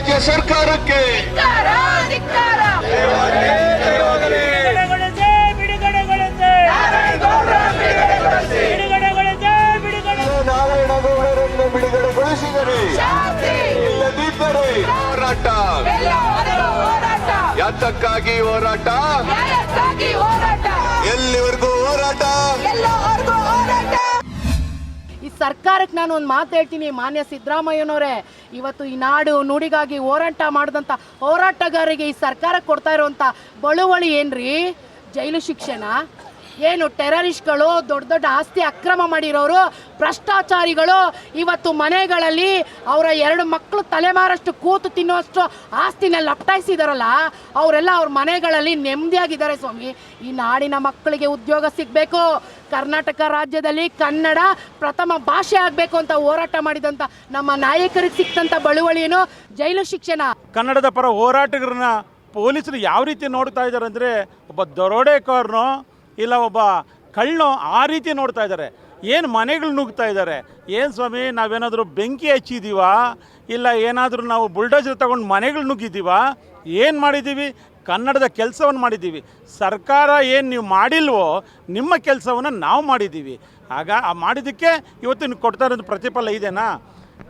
ರಾಜ್ಯ ಸರ್ಕಾರಕ್ಕೆ. ನಾರಾಯಣಗೌಡರನ್ನು ಬಿಡುಗಡೆಗೊಳಿಸಿದರೆ ಇಲ್ಲದಿದ್ದರೆ ಹೋರಾಟ. ಯಾತಕ್ಕಾಗಿ ಹೋರಾಟ? ಎಲ್ಲಿವರೆಗೂ ಹೋರಾಟ? ಸರ್ಕಾರಕ್ಕೆ ನಾನು ಒಂದು ಮಾತು ಹೇಳ್ತೀನಿ, ಮಾನ್ಯ ಸಿದ್ದರಾಮಯ್ಯನವರೇ. ಇವತ್ತು ಈ ನಾಡು ನುಡಿಗಾಗಿ ಹೋರಾಟ ಮಾಡಿದಂಥ ಹೋರಾಟಗಾರರಿಗೆ ಈ ಸರ್ಕಾರ ಕೊಡ್ತಾ ಇರುವಂಥ ಬಳುವಳಿ ಏನ್ರಿ? ಜೈಲು ಶಿಕ್ಷಣ ಏನು ಟೆರರಿಸ್ಟ್ಗಳು, ದೊಡ್ಡ ದೊಡ್ಡ ಆಸ್ತಿ ಅಕ್ರಮ ಮಾಡಿರೋರು, ಭ್ರಷ್ಟಾಚಾರಿಗಳು ಇವತ್ತು ಮನೆಗಳಲ್ಲಿ ಅವರ ಎರಡು ಮಕ್ಕಳು ತಲೆಮಾರಷ್ಟು ಕೂತು ತಿನ್ನುವಷ್ಟು ಆಸ್ತಿನ ಲಪ್ಟಾಯಿಸಿದಾರಲ್ಲ, ಅವರೆಲ್ಲ ಅವ್ರ ಮನೆಗಳಲ್ಲಿ ನೆಮ್ಮದಿಯಾಗಿದ್ದಾರೆ ಸ್ವಾಮಿ. ಈ ನಾಡಿನ ಮಕ್ಕಳಿಗೆ ಉದ್ಯೋಗ ಸಿಗಬೇಕು. ಕರ್ನಾಟಕ ರಾಜ್ಯದಲ್ಲಿ ಕನ್ನಡ ಪ್ರಥಮ ಭಾಷೆ ಆಗಬೇಕು ಅಂತ ಹೋರಾಟ ಮಾಡಿದಂಥ ನಮ್ಮ ನಾಯಕರಿಗೆ ಸಿಕ್ತಂಥ ಬಳುವಳಿಯನ್ನು ಜೈಲು ಶಿಕ್ಷಣ ಕನ್ನಡದ ಪರ ಹೋರಾಟಗಾರನ ಪೊಲೀಸರು ಯಾವ ರೀತಿ ನೋಡ್ತಾ ಇದ್ದಾರೆ ಅಂದರೆ, ಒಬ್ಬ ದರೋಡೆಕೋರನೋ ಇಲ್ಲ ಒಬ್ಬ ಕಳ್ಳು ಆ ರೀತಿ ನೋಡ್ತಾ ಇದ್ದಾರೆ. ಏನು ಮನೆಗಳು ನುಗ್ತಾ ಇದ್ದಾರೆ. ಏನು ಸ್ವಾಮಿ, ನಾವೇನಾದರೂ ಬೆಂಕಿ ಹಚ್ಚಿದ್ದೀವಾ ಇಲ್ಲ ಏನಾದರೂ ನಾವು ಬುಲ್ಡೋಜರ್ ತಗೊಂಡು ಮನೆಗಳು ನುಗ್ಗಿದ್ದೀವಾ ಏನು ಮಾಡಿದ್ದೀವಿ ಕನ್ನಡದ ಕೆಲಸವನ್ನು ಮಾಡಿದ್ದೀವಿ ಸರ್ಕಾರ ಏನು ನೀವು ಮಾಡಿಲ್ವೋ, ನಿಮ್ಮ ಕೆಲಸವನ್ನು ನಾವು ಮಾಡಿದ್ದೀವಿ ಆಗ ಆ ಮಾಡಿದ್ದಕ್ಕೆ ಇವತ್ತು ನೀವು ಕೊಡ್ತಾ ಇರೋದು ಪ್ರತಿಫಲ ಇದೆನಾ?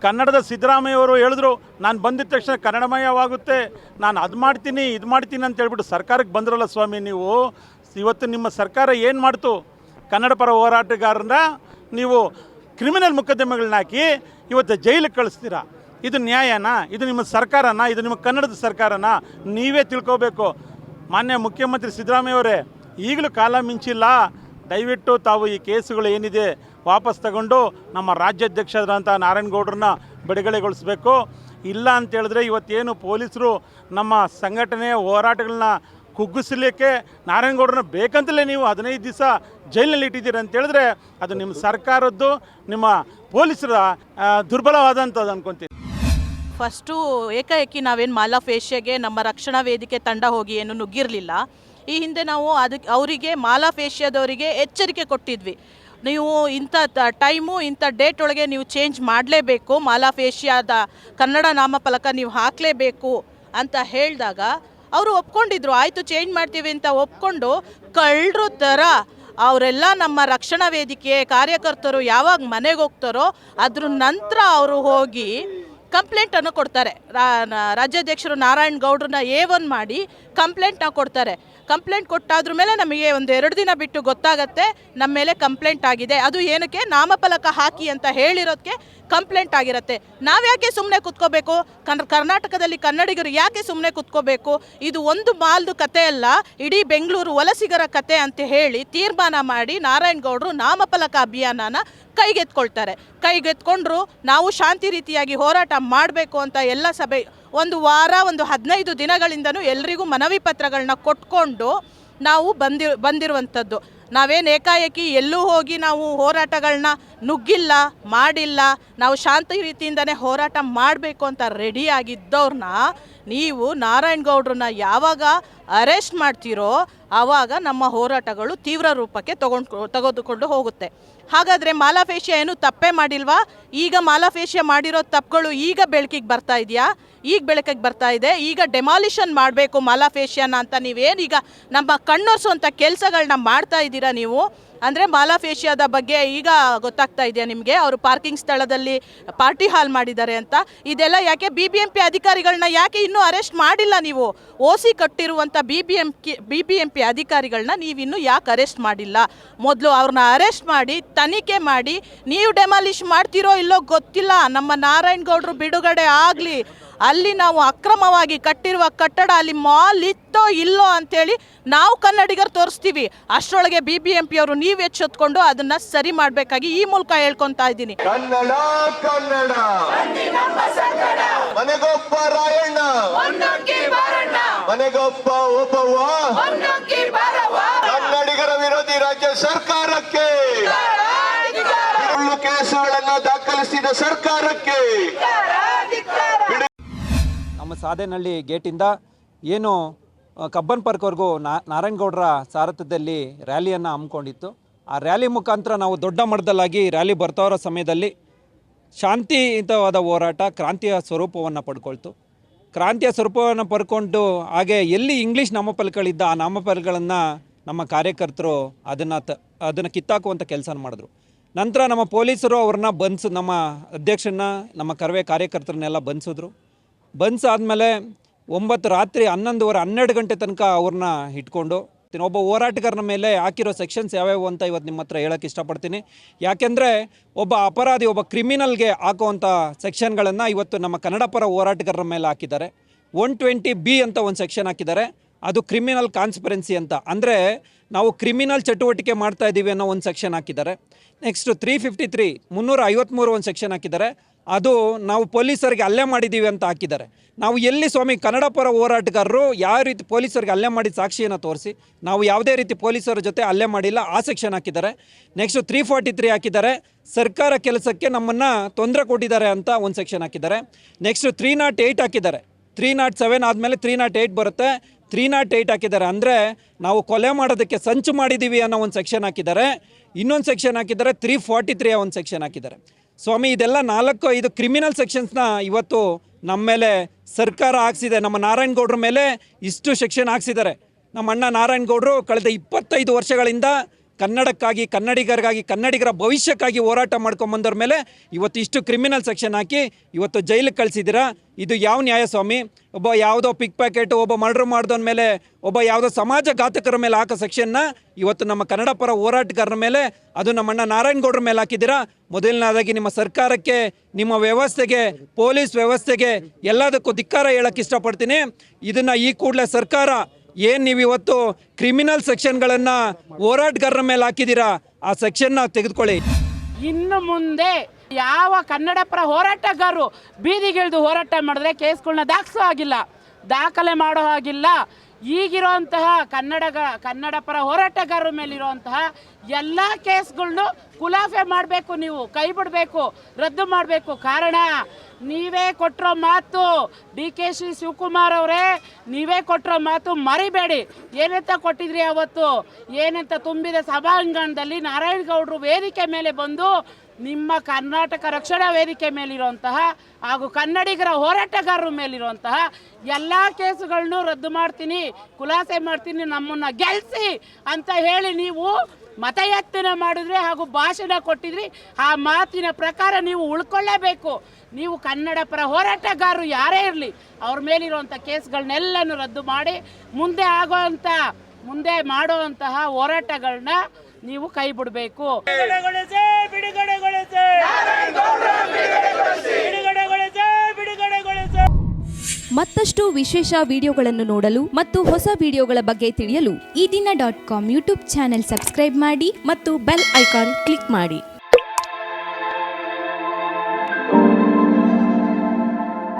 ಕನ್ನಡದ ಸಿದ್ದರಾಮಯ್ಯವರು ಹೇಳಿದ್ರು, ನಾನು ಬಂದಿದ ತಕ್ಷಣ ಕನ್ನಡಮಯವಾಗುತ್ತೆ ನಾನು ಅದು ಮಾಡ್ತೀನಿ, ಇದು ಮಾಡ್ತೀನಿ ಅಂತ ಹೇಳ್ಬಿಟ್ಟು ಸರ್ಕಾರಕ್ಕೆ ಬಂದ್ರಲ್ಲ ಸ್ವಾಮಿ ನೀವು. ಇವತ್ತು ನಿಮ್ಮ ಸರ್ಕಾರ ಏನು ಮಾಡ್ತು? ಕನ್ನಡ ಪರ ಹೋರಾಟಗಾರನ ನೀವು ಕ್ರಿಮಿನಲ್ ಮೊಕದ್ದಮೆಗಳನ್ನ ಹಾಕಿ ಇವತ್ತು ಜೈಲಿಗೆ ಕಳಿಸ್ತೀರಾ? ಇದು ನ್ಯಾಯನಾ? ಇದು ನಿಮ್ಮ ಸರ್ಕಾರನಾ? ಇದು ನಿಮ್ಮ ಕನ್ನಡದ ಸರ್ಕಾರನಾ? ನೀವೇ ತಿಳ್ಕೋಬೇಕು. ಮಾನ್ಯ ಮುಖ್ಯಮಂತ್ರಿ ಸಿದ್ದರಾಮಯ್ಯವರೇ ಈಗಲೂ ಕಾಲ ಮಿಂಚಿಲ್ಲ. ದಯವಿಟ್ಟು ತಾವು ಈ ಕೇಸುಗಳು ಏನಿದೆ ವಾಪಸ್ ತಗೊಂಡು ನಮ್ಮ ರಾಜ್ಯಾಧ್ಯಕ್ಷರಾದಂಥ ನಾರಾಯಣಗೌಡ್ರನ್ನ ಬಿಡುಗಡೆಗೊಳಿಸ್ಬೇಕು. ಇಲ್ಲ ಅಂತೇಳಿದ್ರೆ ಇವತ್ತೇನು ಪೊಲೀಸರು ನಮ್ಮ ಸಂಘಟನೆ ಹೋರಾಟಗಳನ್ನ ಕುಗ್ಗಿಸಲಿಕ್ಕೆ ನಾರಾಯಣಗೌಡರನ್ನ ಬೇಕಂತಲೇ ನೀವು ಹದಿನೈದು ದಿವಸ ಜೈಲಿನಲ್ಲಿ ಇಟ್ಟಿದ್ದೀರ ಅಂತ ಹೇಳಿದ್ರೆ ಅದು ನಿಮ್ಮ ಸರ್ಕಾರದ್ದು, ನಿಮ್ಮ ಪೊಲೀಸರ ದುರ್ಬಲವಾದಂಥದ್ದು ಅನ್ಕೊಂತೀನಿ. ಫಸ್ಟು ಏಕಾಏಕಿ ನಾವೇನು ಏಷ್ಯಾಗೆ ನಮ್ಮ ರಕ್ಷಣಾ ವೇದಿಕೆ ತಂಡ ಹೋಗಿ ಏನು ನುಗ್ಗಿರಲಿಲ್ಲ. ಈ ಹಿಂದೆ ನಾವು ಅದಕ್ಕೆ ಅವರಿಗೆ ಮಾಲಾಫೇಶಿಯಾದವರಿಗೆ ಎಚ್ಚರಿಕೆ ಕೊಟ್ಟಿದ್ವಿ. ನೀವು ಇಂಥ ಟೈಮು, ಇಂಥ ಡೇಟ್ ಒಳಗೆ ನೀವು ಚೇಂಜ್ ಮಾಡಲೇಬೇಕು. ಮಾಲಾಫೇಶಿಯಾದ ಕನ್ನಡ ನಾಮಫಲಕ ನೀವು ಹಾಕಲೇಬೇಕು ಅಂತ ಹೇಳಿದಾಗ ಅವರು ಒಪ್ಕೊಂಡಿದ್ರು, ಆಯಿತು ಚೇಂಜ್ ಮಾಡ್ತೀವಿ ಅಂತ ಒಪ್ಕೊಂಡು ಕಳ್ಳರು ಥರ ಅವರೆಲ್ಲ ನಮ್ಮ ರಕ್ಷಣಾ ವೇದಿಕೆ ಕಾರ್ಯಕರ್ತರು ಯಾವಾಗ ಮನೆಗೆ ಹೋಗ್ತಾರೋ ಅದ್ರ ನಂತರ ಅವರು ಹೋಗಿ ಕಂಪ್ಲೇಂಟನ್ನು ಕೊಡ್ತಾರೆ. ರಾಜ್ಯಾಧ್ಯಕ್ಷರು ನಾರಾಯಣ್ ಗೌಡ್ರನ್ನ ಏ ಒನ್ ಮಾಡಿ ಕಂಪ್ಲೇಂಟ್ನ ಕೊಡ್ತಾರೆ. ಕಂಪ್ಲೇಂಟ್ ಕೊಟ್ಟಾದ್ರ ಮೇಲೆ ನಮಗೆ ಒಂದು ಎರಡು ದಿನ ಬಿಟ್ಟು ಗೊತ್ತಾಗತ್ತೆ, ನಮ್ಮ ಮೇಲೆ ಕಂಪ್ಲೇಂಟ್ ಆಗಿದೆ. ಅದು ಏನಕ್ಕೆ? ನಾಮಫಲಕ ಹಾಕಿ ಅಂತ ಹೇಳಿರೋದಕ್ಕೆ ಕಂಪ್ಲೇಂಟ್ ಆಗಿರುತ್ತೆ. ನಾವ್ಯಾಕೆ ಸುಮ್ಮನೆ ಕುತ್ಕೋಬೇಕು? ಕನ್, ಕರ್ನಾಟಕದಲ್ಲಿ ಕನ್ನಡಿಗರು ಯಾಕೆ ಸುಮ್ಮನೆ ಕುತ್ಕೋಬೇಕು? ಇದು ಒಂದು ಮಾಲ್ದು ಕತೆ ಅಲ್ಲ ಇಡೀ ಬೆಂಗಳೂರು ವಲಸಿಗರ ಕತೆ ಅಂತ ಹೇಳಿ ತೀರ್ಮಾನ ಮಾಡಿ ನಾರಾಯಣಗೌಡರು ನಾಮಫಲಕ ಅಭಿಯಾನನ ಕೈಗೆತ್ಕೊಳ್ತಾರೆ. ಕೈಗೆತ್ಕೊಂಡ್ರು ನಾವು ಶಾಂತಿ ರೀತಿಯಾಗಿ ಹೋರಾಟ ಮಾಡಬೇಕು ಅಂತ ಎಲ್ಲ ಸಭೆ ಒಂದು ವಾರ, ಒಂದು ಹದಿನೈದು ದಿನಗಳಿಂದನೂ ಎಲ್ರಿಗೂ ಮನವಿ ಪತ್ರಗಳನ್ನ ಕೊಟ್ಕೊಂಡು ನಾವು ಬಂದಿ, ಬಂದಿರುವಂಥದ್ದು. ನಾವೇನು ಏಕಾಏಕಿ ಎಲ್ಲೂ ಹೋಗಿ ನಾವು ಹೋರಾಟಗಳನ್ನ ನುಗ್ಗಿಲ್ಲ, ಮಾಡಿಲ್ಲ, ನಾವು ಶಾಂತಿ ರೀತಿಯಿಂದನೇ ಹೋರಾಟ ಮಾಡಬೇಕು ಅಂತ ರೆಡಿ ಆಗಿದ್ದವ್ರನ್ನ ನೀವು ನಾರಾಯಣ್ ಗೌಡ್ರನ್ನ ಯಾವಾಗ ಅರೆಸ್ಟ್ ಮಾಡ್ತೀರೋ ಆವಾಗ ನಮ್ಮ ಹೋರಾಟಗಳು ತೀವ್ರ ರೂಪಕ್ಕೆ ತಗೊಂಡು ತೆಗೆದುಕೊಂಡು ಹೋಗುತ್ತೆ. ಹಾಗಾದರೆ ಮಾಲಾಫೇಶಿಯಾ ಏನು ತಪ್ಪೇ ಮಾಡಿಲ್ವಾ? ಈಗ ಮಾಲಾಫೇಶಿಯಾ ಮಾಡಿರೋ ತಪ್ಪುಗಳು ಈಗ ಬೆಳಕಿಗೆ ಬರ್ತಾ ಇದೆಯಾ? ಈಗ ಬೆಳಕಿಗೆ ಬರ್ತಾ ಇದೆ. ಈಗ ಡೆಮಾಲಿಷನ್ ಮಾಡಬೇಕು ಮಾಲಾಫೇಶಿಯಾನ ಅಂತ ನೀವೇನೀಗ ನಮ್ಮ ಕಣ್ಣೊರೆಸುವಂಥ ಕೆಲಸಗಳನ್ನ ಮಾಡ್ತಾ ಇದ್ದೀರಾ ನೀವು? ಅಂದರೆ ಮಾಲಾಫೇಶಿಯಾದ ಬಗ್ಗೆ ಈಗ ಗೊತ್ತಾಗ್ತಾ ಇದೆಯಾ ನಿಮಗೆ? ಅವರು ಪಾರ್ಕಿಂಗ್ ಸ್ಥಳದಲ್ಲಿ ಪಾರ್ಟಿ ಹಾಲ್ ಮಾಡಿದ್ದಾರೆ ಅಂತ. ಇದೆಲ್ಲ ಯಾಕೆ ಬಿ ಬಿ ಎಂ ಪಿ ಅಧಿಕಾರಿಗಳನ್ನ ಯಾಕೆ ಇನ್ನೂ ಅರೆಸ್ಟ್ ಮಾಡಿಲ್ಲ ನೀವು? O C ಕಟ್ಟಿರುವಂಥ B B M K B B M P ಅಧಿಕಾರಿಗಳನ್ನ ನೀವಿನ್ನೂ ಯಾಕೆ ಅರೆಸ್ಟ್ ಮಾಡಿಲ್ಲ? ಮೊದಲು ಅವ್ರನ್ನ ಅರೆಸ್ಟ್ ಮಾಡಿ, ತನಿಖೆ ಮಾಡಿ, ನೀವು ಡೆಮಾಲಿಷ್ ಮಾಡ್ತೀರೋ ಇಲ್ಲೋ ಗೊತ್ತಿಲ್ಲ. ನಮ್ಮ ನಾರಾಯಣಗೌಡರು ಬಿಡುಗಡೆ ಆಗಲಿ. ಅಲ್ಲಿ ನಾವು ಅಕ್ರಮವಾಗಿ ಕಟ್ಟಿರುವ ಕಟ್ಟಡ ಅಲ್ಲಿ ಮಾಲ್ ಇತ್ತೋ ಇಲ್ಲೋ ಅಂತೇಳಿ ನಾವು ಕನ್ನಡಿಗರು ತೋರಿಸ್ತೀವಿ. ಅಷ್ಟರೊಳಗೆ ಬಿ ಬಿ ಎಂ ಪಿ ಅವರು ನೀವು ಎಚ್ಚೆತ್ಕೊಂಡು ಅದನ್ನ ಸರಿ ಮಾಡಬೇಕಾಗಿ ಈ ಮೂಲಕ ಹೇಳ್ಕೊತಾ ಇದ್ದೀನಿ. ಕನ್ನಡ ಕನ್ನಡ. ಮನೆಗೊಪ್ಪ ರಾಯಣ್ಣ. ಮನೆಗೊಬ್ಬ ಒಬ್ಬವ್ವ. ಕನ್ನಡಿಗರ ವಿರೋಧಿ ರಾಜ್ಯ ಸರ್ಕಾರಕ್ಕೆ. ಕೇಸುಗಳನ್ನು ದಾಖಲಿಸಿದ ಸರ್ಕಾರಕ್ಕೆ. ನಮ್ಮ ಸಾಧೇನಹಳ್ಳಿ ಗೇಟಿಂದ ಏನು ಕಬ್ಬನ್ ಪಾರ್ಕ್ವರೆಗೂ ನಾ, ನಾರಾಯಣಗೌಡರ ಸಾರಥ್ಯದಲ್ಲಿ ರ್ಯಾಲಿಯನ್ನು ಹಮ್ಮಿಕೊಂಡಿತ್ತು. ಆ ರ್ಯಾಲಿ ಮುಖಾಂತರ ನಾವು ದೊಡ್ಡ ಮಟ್ಟದಲ್ಲಾಗಿ ರ್ಯಾಲಿ ಬರ್ತಾ ಇರೋ ಸಮಯದಲ್ಲಿ ಶಾಂತಿಯುತವಾದ ಹೋರಾಟ, ಕ್ರಾಂತಿಯ ಸ್ವರೂಪವನ್ನು ಪಡ್ಕೊಳ್ತು. ಕ್ರಾಂತಿಯ ಸ್ವರೂಪವನ್ನು ಪಡ್ಕೊಂಡು ಹಾಗೆ ಎಲ್ಲಿ ಇಂಗ್ಲೀಷ್ ನಾಮಫಲಗಳಿದ್ದ ಆ ನಾಮಫಲಗಳನ್ನು ನಮ್ಮ ಕಾರ್ಯಕರ್ತರು ಅದನ್ನು ತ, ಅದನ್ನು ಕಿತ್ತಾಕುವಂಥ ಕೆಲಸ ಮಾಡಿದ್ರು. ನಂತರ ನಮ್ಮ ಪೊಲೀಸರು ಅವ್ರನ್ನ ಬಂಧಿಸ್ ನಮ್ಮ ಅಧ್ಯಕ್ಷನ ನಮ್ಮ ಕರವೇ ಕಾರ್ಯಕರ್ತರನ್ನೆಲ್ಲ ಬಂಧಿಸಿದ್ರು ಬಂಧಿಸಾದ್ಮೇಲೆ ಒಂಬತ್ತು ರಾತ್ರಿ ಹನ್ನೊಂದುವರೆ ಹನ್ನೆರಡು ಗಂಟೆ ತನಕ ಅವ್ರನ್ನ ಇಟ್ಕೊಂಡು ಒಬ್ಬ ಹೋರಾಟಗಾರನ ಮೇಲೆ ಹಾಕಿರೋ ಸೆಕ್ಷನ್ಸ್ ಯಾವ್ಯಾವು ಅಂತ ಇವತ್ತು ನಿಮ್ಮ ಹತ್ರ ಹೇಳೋಕ್ಕೆ ಇಷ್ಟಪಡ್ತೀನಿ. ಯಾಕೆಂದರೆ ಒಬ್ಬ ಅಪರಾಧಿ, ಒಬ್ಬ ಕ್ರಿಮಿನಲ್ಗೆ ಹಾಕುವಂಥ ಸೆಕ್ಷನ್ಗಳನ್ನು ಇವತ್ತು ನಮ್ಮ ಕನ್ನಡ ಪರ ಹೋರಾಟಗಾರರ ಮೇಲೆ ಹಾಕಿದ್ದಾರೆ. ಒನ್ ಟ್ವೆಂಟಿ ಬಿ ಅಂತ ಒಂದು ಸೆಕ್ಷನ್ ಹಾಕಿದ್ದಾರೆ. ಅದು ಕ್ರಿಮಿನಲ್ ಕಾನ್ಸ್ಪರೆನ್ಸಿ ಅಂತ. ಅಂದರೆ ನಾವು ಕ್ರಿಮಿನಲ್ ಚಟುವಟಿಕೆ ಮಾಡ್ತಾ ಇದ್ದೀವಿ ಅನ್ನೋ ಒಂದು ಸೆಕ್ಷನ್ ಹಾಕಿದ್ದಾರೆ. ನೆಕ್ಸ್ಟು ತ್ರೀ ಫಿಫ್ಟಿ ತ್ರೀ ಮುನ್ನೂರ ಐವತ್ತ್ಮೂರು ಒಂದು ಸೆಕ್ಷನ್ ಹಾಕಿದ್ದಾರೆ. ಅದು ನಾವು ಪೊಲೀಸರಿಗೆ ಹಲ್ಲೆ ಮಾಡಿದ್ದೀವಿ ಅಂತ ಹಾಕಿದ್ದಾರೆ. ನಾವು ಎಲ್ಲಿ ಸ್ವಾಮಿ ಕನ್ನಡ ಪರ ಹೋರಾಟಗಾರರು ಯಾವ ರೀತಿ ಪೊಲೀಸರಿಗೆ ಹಲ್ಲೆ ಮಾಡಿದ ಸಾಕ್ಷಿಯನ್ನು ತೋರಿಸಿ, ನಾವು ಯಾವುದೇ ರೀತಿ ಪೊಲೀಸರ ಜೊತೆ ಹಲ್ಲೆ ಮಾಡಿಲ್ಲ, ಆ ಸೆಕ್ಷನ್ ಹಾಕಿದ್ದಾರೆ. ನೆಕ್ಸ್ಟು ತ್ರೀ ಫಾರ್ಟಿ ತ್ರೀ ಹಾಕಿದ್ದಾರೆ. ಸರ್ಕಾರ ಕೆಲಸಕ್ಕೆ ನಮ್ಮನ್ನು ತೊಂದರೆ ಕೊಟ್ಟಿದ್ದಾರೆ ಅಂತ ಒಂದು ಸೆಕ್ಷನ್ ಹಾಕಿದ್ದಾರೆ. ನೆಕ್ಸ್ಟು ತ್ರೀ ನಾಟ್ ಏಯ್ಟ್ ಹಾಕಿದ್ದಾರೆ. ತ್ರೀ ನಾಟ್ ಸೆವೆನ್ ಆದಮೇಲೆ ತ್ರೀ ನಾಟ್ ಏಯ್ಟ್ ಬರುತ್ತೆ. ತ್ರೀ ನಾಟ್ ಏಯ್ಟ್ ಹಾಕಿದ್ದಾರೆ ಅಂದರೆ ನಾವು ಕೊಲೆ ಮಾಡೋದಕ್ಕೆ ಸಂಚು ಮಾಡಿದ್ದೀವಿ ಅನ್ನೋ ಒಂದು ಸೆಕ್ಷನ್ ಹಾಕಿದ್ದಾರೆ. ಇನ್ನೊಂದು ಸೆಕ್ಷನ್ ಹಾಕಿದ್ದಾರೆ ತ್ರೀ ಫಾರ್ಟಿ ತ್ರೀ ಒಂದು ಸೆಕ್ಷನ್ ಹಾಕಿದ್ದಾರೆ. ಸ್ವಾಮಿ, ಇದೆಲ್ಲ ನಾಲ್ಕು, ಐದು ಕ್ರಿಮಿನಲ್ ಸೆಕ್ಷನ್ಸ್ನ ಇವತ್ತು ನಮ್ಮ ಮೇಲೆ ಸರ್ಕಾರ ಹಾಕ್ಸಿದೆ. ನಮ್ಮ ನಾರಾಯಣಗೌಡ್ರ ಮೇಲೆ ಇಷ್ಟು ಸೆಕ್ಷನ್ ಹಾಕ್ಸಿದ್ದಾರೆ. ನಮ್ಮ ಅಣ್ಣ ನಾರಾಯಣಗೌಡ್ರು ಕಳೆದ ಇಪ್ಪತ್ತೈದು ವರ್ಷಗಳಿಂದ ಕನ್ನಡಕ್ಕಾಗಿ, ಕನ್ನಡಿಗರಿಗಾಗಿ, ಕನ್ನಡಿಗರ ಭವಿಷ್ಯಕ್ಕಾಗಿ ಹೋರಾಟ ಮಾಡ್ಕೊಂಬಂದವ್ರ ಮೇಲೆ ಇವತ್ತು ಇಷ್ಟು ಕ್ರಿಮಿನಲ್ ಸೆಕ್ಷನ್ ಹಾಕಿ ಇವತ್ತು ಜೈಲಿಗೆ ಕಳಿಸಿದ್ದೀರಾ? ಇದು ಯಾವ ನ್ಯಾಯ ಸ್ವಾಮಿ? ಒಬ್ಬ ಯಾವುದೋ ಪಿಕ್ ಪ್ಯಾಕೆಟ್ ಒಬ್ಬ ಮರ್ಡ್ರ್ ಮಾಡಿದವನ ಮೇಲೆ, ಒಬ್ಬ ಯಾವುದೋ ಸಮಾಜ ಘಾತಕರ ಮೇಲೆ ಹಾಕೋ ಸೆಕ್ಷನ್ನ ಇವತ್ತು ನಮ್ಮ ಕನ್ನಡ ಪರ ಹೋರಾಟಗಾರರ ಮೇಲೆ, ಅದು ನಮ್ಮ ಅಣ್ಣ ನಾರಾಯಣಗೌಡ್ರ ಮೇಲೆ ಹಾಕಿದ್ದೀರಾ? ಮೊದಲನೇದಾಗಿ ನಿಮ್ಮ ಸರ್ಕಾರಕ್ಕೆ, ನಿಮ್ಮ ವ್ಯವಸ್ಥೆಗೆ, ಪೊಲೀಸ್ ವ್ಯವಸ್ಥೆಗೆ ಎಲ್ಲದಕ್ಕೂ ಧಿಕ್ಕಾರ ಹೇಳಕ್ಕೆ ಇಷ್ಟಪಡ್ತೀನಿ. ಇದನ್ನು ಈ ಕೂಡಲೇ ಸರ್ಕಾರ ಏನು ನೀವು ಇವತ್ತು ಕ್ರಿಮಿನಲ್ ಸೆಕ್ಷನ್ಗಳನ್ನು ಹೋರಾಟಗಾರರ ಮೇಲೆ ಹಾಕಿದ್ದೀರಾ? ಆ ಸೆಕ್ಷನ್ನ ತೆಗೆದುಕೊಳ್ಳಿ. ಇನ್ನು ಮುಂದೆ ಯಾವ ಕನ್ನಡ ಪರ ಹೋರಾಟಗಾರರು ಬೀದಿಗಿಳಿದು ಹೋರಾಟ ಮಾಡಿದ್ರೆ ಕೇಸ್ಗಳನ್ನ ದಾಖಲೋ ಆಗಿಲ್ಲ ದಾಖಲೆ ಮಾಡೋ ಹಾಗಿಲ್ಲ. ಈಗಿರುವಂತಹ ಕನ್ನಡ ಕನ್ನಡ ಪರ ಹೋರಾಟಗಾರರ ಮೇಲಿರುವಂತಹ ಎಲ್ಲ ಕೇಸ್ಗಳನ್ನು ಕುಲಾಫೆ ಮಾಡಬೇಕು ನೀವು, ಕೈ ಬಿಡಬೇಕು, ರದ್ದು ಮಾಡಬೇಕು. ಕಾರಣ ನೀವೇ ಕೊಟ್ಟಿರೋ ಮಾತು ಡಿ ಕೆ ಶಿ ಶಿವಕುಮಾರ್ ಅವರೇ, ನೀವೇ ಕೊಟ್ಟಿರೋ ಮಾತು ಮರಿಬೇಡಿ. ಏನಂತ ಕೊಟ್ಟಿದ್ರಿ ಅವತ್ತು? ಏನಂತ ತುಂಬಿದ ಸಭಾಂಗಣದಲ್ಲಿ ನಾರಾಯಣಗೌಡರು ವೇದಿಕೆ ಮೇಲೆ ಬಂದು ನಿಮ್ಮ ಕರ್ನಾಟಕ ರಕ್ಷಣಾ ವೇದಿಕೆ ಮೇಲಿರುವಂತಹ ಹಾಗೂ ಕನ್ನಡಿಗರ ಹೋರಾಟಗಾರರ ಮೇಲಿರುವಂತಹ ಎಲ್ಲ ಕೇಸುಗಳನ್ನು ರದ್ದು ಮಾಡ್ತೀನಿ, ಖುಲಾಸೆ ಮಾಡ್ತೀನಿ, ನಮ್ಮನ್ನು ಗೆಲ್ಸಿ ಅಂತ ಹೇಳಿ ನೀವು ಮತಯಾಚನೆ ಮಾಡಿದ್ರಿ ಹಾಗೂ ಭಾಷಣ ಕೊಟ್ಟಿದ್ರಿ. ಆ ಮಾತಿನ ಪ್ರಕಾರ ನೀವು ಉಳ್ಕೊಳ್ಳೇಬೇಕು. ನೀವು ಕನ್ನಡ ಪರ ಹೋರಾಟಗಾರರು ಯಾರೇ ಇರಲಿ ಅವ್ರ ಮೇಲಿರುವಂಥ ಕೇಸ್ಗಳನ್ನೆಲ್ಲನೂ ರದ್ದು ಮಾಡಿ ಮುಂದೆ ಆಗುವಂಥ ಮುಂದೆ ಮಾಡುವಂತಹ ಹೋರಾಟಗಳನ್ನ ನೀವು ಕೈ ಬಿಡಬೇಕು ಮತ್ತಷ್ಟು ವಿಶೇಷ ವಿಡಿಯೋಗಳನ್ನು ನೋಡಲು ಮತ್ತು ಹೊಸ ವಿಡಿಯೋಗಳ ಬಗ್ಗೆ ತಿಳಿಯಲು Ee Dina dot com YouTube channel subscribe ಮಾಡಿ ಮತ್ತು ಬೆಲ್ ಐಕಾನ್ ಕ್ಲಿಕ್ ಮಾಡಿ.